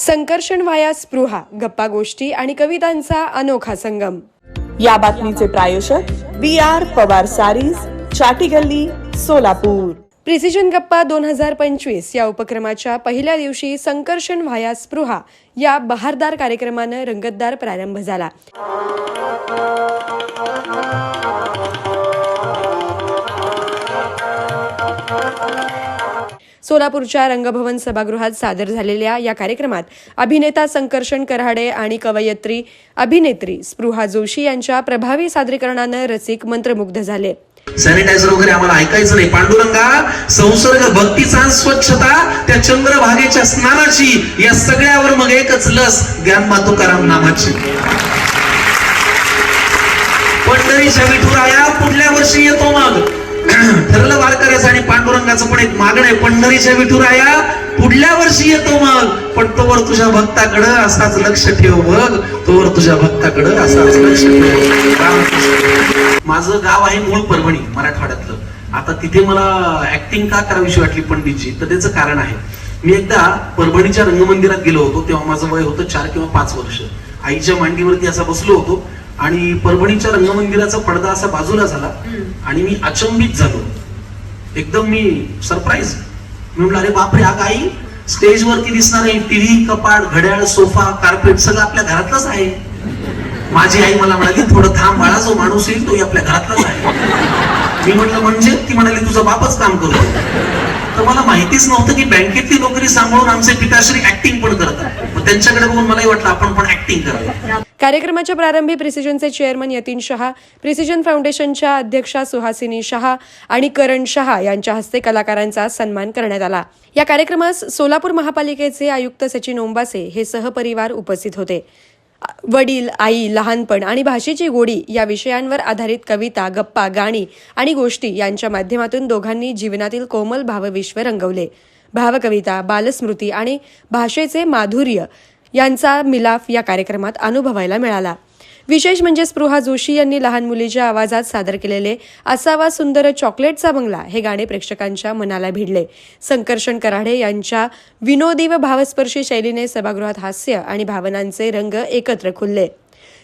संकर्षण वाया स्पृहा गप्पा गोष्टी आणि कवितांचा अनोखा संगम. या बातमीचे प्रायोजक बी आर पवार सारीज चाटी गल्ली सोलापूर. प्रिसिजन गप्पा दोन हजार पंचवीस या उपक्रमाच्या पहिल्या दिवशी संकर्षण व्हाया स्पृहा या बहारदार कार्यक्रमानं रंगतदार प्रारंभ झाला. सोलापूरच्या रंगभवन सभागृहात सादर झालेल्या या कार्यक्रमात अभिनेता संकर्षण कराडे आणि कवयत्री अभिनेत्री स्पृहा जोशी यांच्या प्रभावी सादरीकरणानं रसिक मंत्रमुग्ध झाले. सॅनिटायझर वगैरे आम्हाला ऐकायचं नाही. पांडुरंगा संसर्ग भक्तीचा स्वच्छता त्या चंद्रभागेच्या स्नानाची या सगळ्यावर मग एकच लस ज्ञान मातुकाराम नामाची पंढरीच्या विठुराया पुढल्या वर्षी येतो मग ठरलं वारकऱ्याचं आणि पांडुरंगाचं पण एक मागणं आहे. पंढरीच्या विठुराया पुढल्या वर्षी येतो मग. पण तोवर तुझ्या भक्ताकडं असाच लक्ष ठेव बघ तोवर तुझ्या भक्ताकडं असाच लक्ष ठेव. माझं गाव आहे मूळ परभणी मराठवाड्यातलं. आता तिथे मला ऍक्टिंग का करावीशी वाटली पंडितजी? तर त्याचं कारण आहे. मी एकदा परभणीच्या रंगमंदिरात गेलो होतो तेव्हा माझं वय होतं चार किंवा पाच वर्ष. आईच्या मांडीवरती असा बसलो होतो. आणि परभणीच्या रंगमंदिराचा पडदा असा बाजूला झाला. आणि मी अचंबित झालो. एकदम मी सरप्राईज मी म्हणलं अरे बापरे हा आई स्टेजवरती दिसणार आहे. टीव्ही कपाट घड्याळ सोफा कार्पेट सगळं आपल्या घरातलंच आहे. माझी आई मला म्हणाली थोडं थांब बाळा जो माणूस येईल तो आपल्या घरातलाच आहे. मी म्हटलं म्हणजे? ती म्हणाली तुझा बापच काम करतो तर मला माहितीच नव्हतं की बँकेतली नोकरी सांभाळून आमचे पिताश्री ऍक्टिंग पण करतात. मग त्यांच्याकडे बघून मलाही वाटलं आपण पण ऍक्टिंग करावं. कार्यक्रमाच्या प्रारंभी प्रिसिजनचे चेअरमन यतीन शहा प्रिसिजन फाउंडेशनच्या अध्यक्षा सुहासिनी शहा आणि करण शहा यांच्या हस्ते कलाकारांचा सन्मान करण्यात आला. या कार्यक्रमास सोलापूर महापालिकेचे आयुक्त सचिन ओंबासे हे सहपरिवार उपस्थित होते. वडील आई लहानपण आणि भाषेची गोडी या विषयांवर आधारित कविता गप्पा गाणी आणि गोष्टी यांच्या माध्यमातून दोघांनी जीवनातील कोमल भावविश्व रंगवले. भावकविता बालस्मृती आणि भाषेचे माधुर्य यांचा मिलाफ या कार्यक्रमात अनुभवायला मिळाला. विशेष म्हणजे स्पृहा जोशी यांनी लहान मुलीच्या आवाजात सादर केलेले असावा सुंदर चॉकलेटचा बंगला हे गाणे प्रेक्षकांच्या मनाला भिडले. संकर्षण कराडे यांच्या विनोदी व भावस्पर्शी शैलीने सभागृहात हास्य आणि भावनांचे रंग एकत्र खुलले.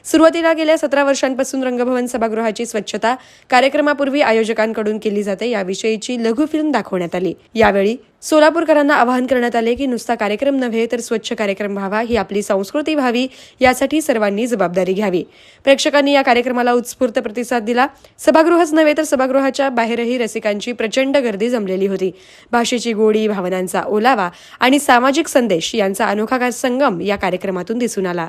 सुरुवातीला गेल्या सतरा वर्षांपासून रंगभवन सभागृहाची स्वच्छता कार्यक्रमापूर्वी आयोजकांकडून केली जाते याविषयीची लघु फिल्म दाखवण्यात आली. यावेळी सोलापूरकरांना आवाहन करण्यात आले की नुसता कार्यक्रम नव्हे तर स्वच्छ कार्यक्रम व्हावा ही आपली संस्कृती व्हावी यासाठी सर्वांनी जबाबदारी घ्यावी. प्रेक्षकांनी या कार्यक्रमाला उत्स्फूर्त प्रतिसाद दिला. सभागृहच नव्हे तर सभागृहाच्या बाहेरही रसिकांची प्रचंड गर्दी जमलेली होती. भाषेची गोडी भावनांचा ओलावा आणि सामाजिक संदेश यांचा अनोखा संगम या कार्यक्रमातून दिसून आला.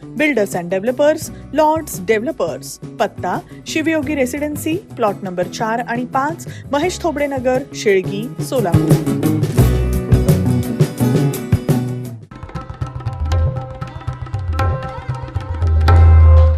builders and developers lords developers. पत्ता शिवयोगी रेसिडेन्सी प्लॉट नंबर चार आणि पाच महेश थोबडे नगर शेळगी सोलापूर.